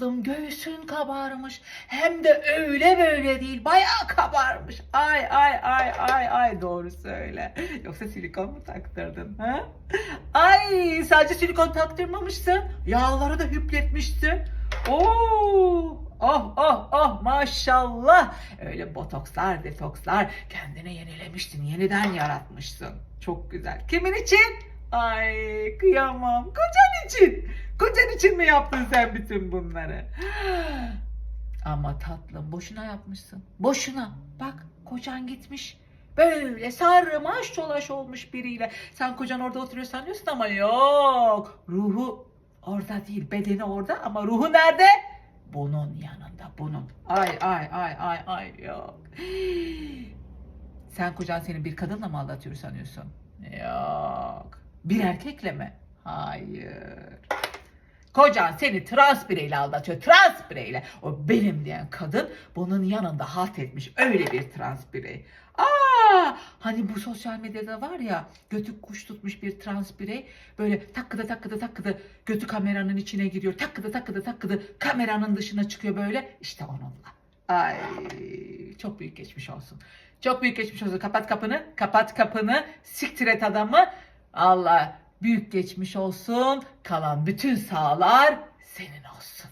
tatlım göğsün kabarmış. Hem de öyle böyle değil. Bayağı kabarmış. Ay ay ay ay ay doğru söyle. Yoksa silikon mu taktırdın ha? Ay sadece silikon taktırmamışsın. Yağları da hüpletmişsin. Oo! Oh oh oh maşallah. Öyle botokslar, detokslar kendine yenilemiştin, yeniden yaratmışsın. Çok güzel. Kimin için? Ay kıyamam. Kocan için. Kocan için mi yaptın sen bütün bunları? Ama tatlım boşuna yapmışsın. Boşuna. Bak kocan gitmiş. Böyle sarmaş dolaş olmuş biriyle. Sen kocan orada oturuyor sanıyorsun ama yok. Ruhu orada değil. Bedeni orada ama ruhu nerede? Bunun yanında bunun. Ay ay ay ay ay yok. Sen kocan seni bir kadınla mı aldatıyor sanıyorsun? Yok. Bir erkekle mi? Hayır. Kocan seni trans bireyle aldatıyor. Trans bireyle. O benim diyen kadın bunun yanında halt etmiş. Öyle bir trans birey. Aa, hani bu sosyal medyada var ya götü kuş tutmuş bir trans birey böyle takkıda takkıda takkıda götü kameranın içine giriyor. Takkıda takkıda takkıda kameranın dışına çıkıyor böyle. İşte onunla. Ay çok büyük geçmiş olsun. Çok büyük geçmiş olsun. Kapat kapını. Kapat kapını. Siktir et adamı. Allah büyük geçmiş olsun. Kalan bütün sağlar senin olsun.